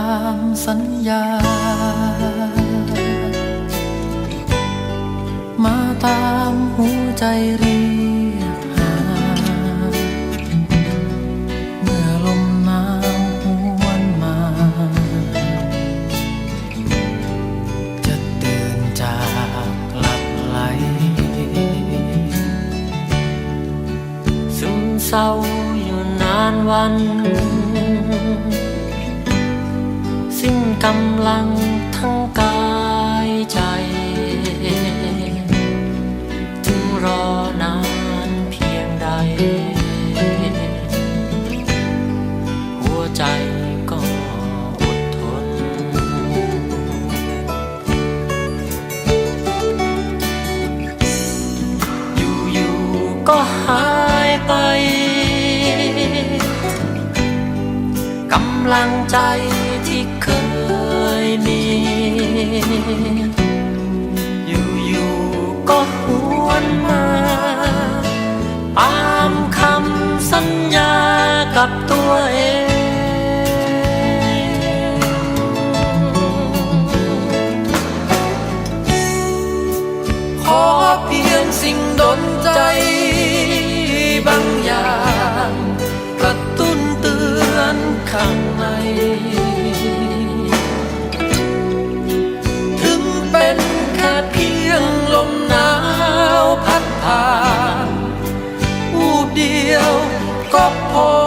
ามสัญญา มาตามหัวใจเรียกหา เมื่อลมหนาวหวนมา จะตื่นจากหลับไหลซึมเศร้าอยู่นานวัน ลังทั้งกายใจ ถึงรอนานเพียงใด หัวใจก็อดทน อยู่ๆก็หายไป กำลังใจ head. couple.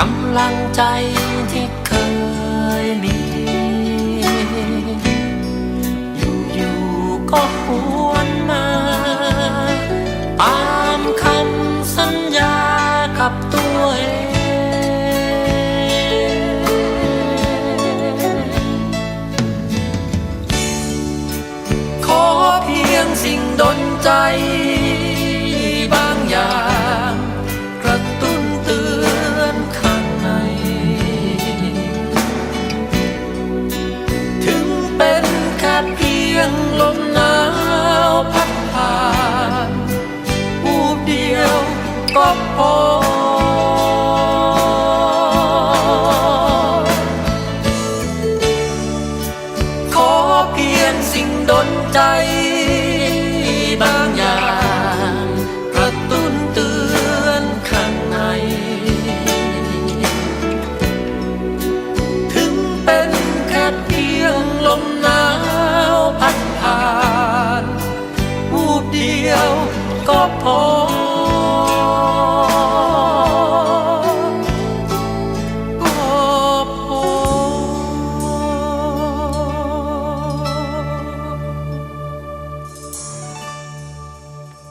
กำลังใจที่เคยมี อยู่อยู่ก็หวนมา ตามคำสัญญากับตัวเองขอเพียงสิ่งดนใจ บางอย่างกระตุ้นเตือนข้างใน ถึงเป็นแค่เพียงลมหนาวพัดผ่านวูบเดียวก็พอ